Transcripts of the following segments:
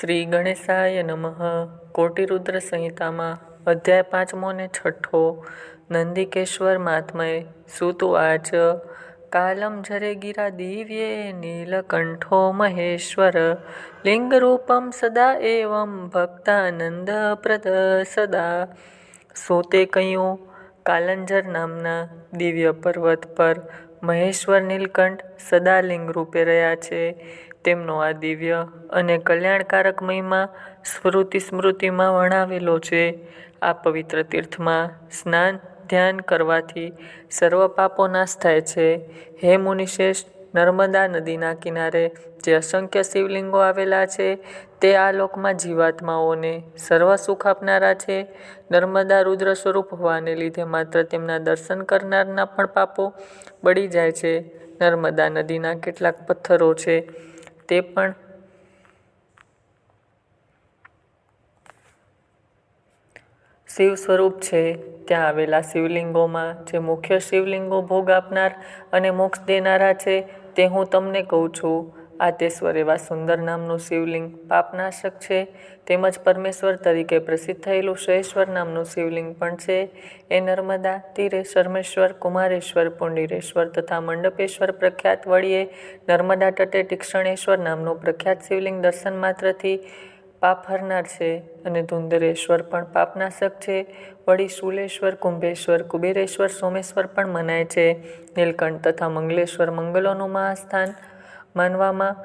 શ્રી ગણેશાય નમઃ. કોટિરુદ્ર સંહિતામાં અધ્યાય પાંચમો ને છઠ્ઠો નંદિકેશ્વર મહાત્મય સુતુવાચ કાલમ જરે ગિરા દિવ્યે નીલકંઠો મહેશ્વર, લિંગરૂપમ સદા એવં ભક્તાનંદ પ્રદ સદા. સોતે કહ્યું, કાલંજર નામના દિવ્ય પર્વત પર મહેશ્વર નીલકંઠ સદાલિંગ રૂપે રહ્યા છે. તેમનો આ દિવ્ય અને કલ્યાણકારક મહિમા સ્મૃતિ સ્મૃતિમાં વર્ણવેલો છે. આ પવિત્ર તીર્થમાં સ્નાન, ધ્યાન કરવાથી સર્વ પાપો નાશ થાય છે. હે મુનિશ્રેષ્ઠ નર્મદા નદીના કિનારે જે અસંખ્ય શિવલિંગો આવેલા છે, તે આ લોકમાં જીવાત્માઓને સર્વ સુખ આપનારા છે. નર્મદા રુદ્ર સ્વરૂપ હોવાને લીધે માત્ર તેમના દર્શન કરનારના પણ પાપો બળી જાય છે. નર્મદા નદીના કેટલાક પથ્થરો છે, તે પણ શિવ સ્વરૂપ છે. ત્યાં આવેલા શિવલિંગોમાં જે મુખ્ય શિવલિંગો ભોગ આપનાર અને મોક્ષ દેનારા છે તે હું તમને કહું છું. આતેશ્વર એવા સુંદર નામનું શિવલિંગ પાપનાશક છે. તેમજ પરમેશ્વર તરીકે પ્રસિદ્ધ થયેલું શ્રેશ્વર નામનું શિવલિંગ પણ છે. એ નર્મદા તીરે શર્મેશ્વર કુમારેશ્વર, પુંડીરેશ્વર તથા મંડપેશ્વર પ્રખ્યાત વળીએ નર્મદા તટે ટીક્ષણેશ્વર નામનું પ્રખ્યાત શિવલિંગ દર્શન માત્રથી પાપ હરનાર છે અને ધુંધરેશ્વર પણ પાપનાશક છે. વળી શૂલેશ્વર કુંભેશ્વર, કુબેરેશ્વર, સોમેશ્વર પણ મનાય છે. નીલકંઠ તથા મંગલેશ્વર મંગલોનું મહાસ્થાન માનવામાં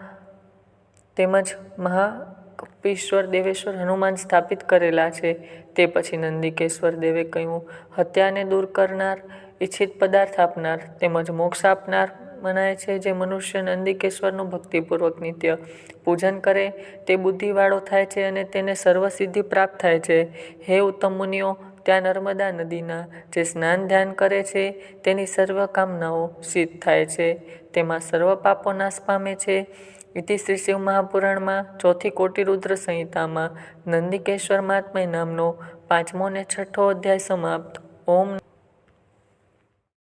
તેમજ મહાકપીશ્વર દેવેશ્વર હનુમાન સ્થાપિત કરેલા છે. તે પછી નંદિકેશ્વર દેવે કહ્યું, હત્યાને દૂર કરનાર, ઈચ્છિત પદાર્થ આપનાર તેમજ મોક્ષ આપનાર મનાય છે જે મનુષ્ય નંદિકેશ્વરનું ભક્તિપૂર્વક નિત્ય પૂજન કરે, તે બુદ્ધિવાળો થાય છે અને તેને સર્વસિદ્ધિ પ્રાપ્ત થાય છે. હે ઉત્તમ મુનિઓ, ત્યાં નર્મદા નદીના જે સ્નાન ધ્યાન કરે છે, તેની સર્વ કામનાઓ સિદ્ધ થાય છે. તેમાં સર્વ પાપો નાશ પામે છે. ઇતિ શ્રી શિવ મહાપુરાણમાં ચોથી કોટી રુદ્ર સંહિતામાં નંદિકેશ્વર મહાત્મય નામનો પાંચમો ને છઠ્ઠો અધ્યાય સમાપ્ત. ઓમ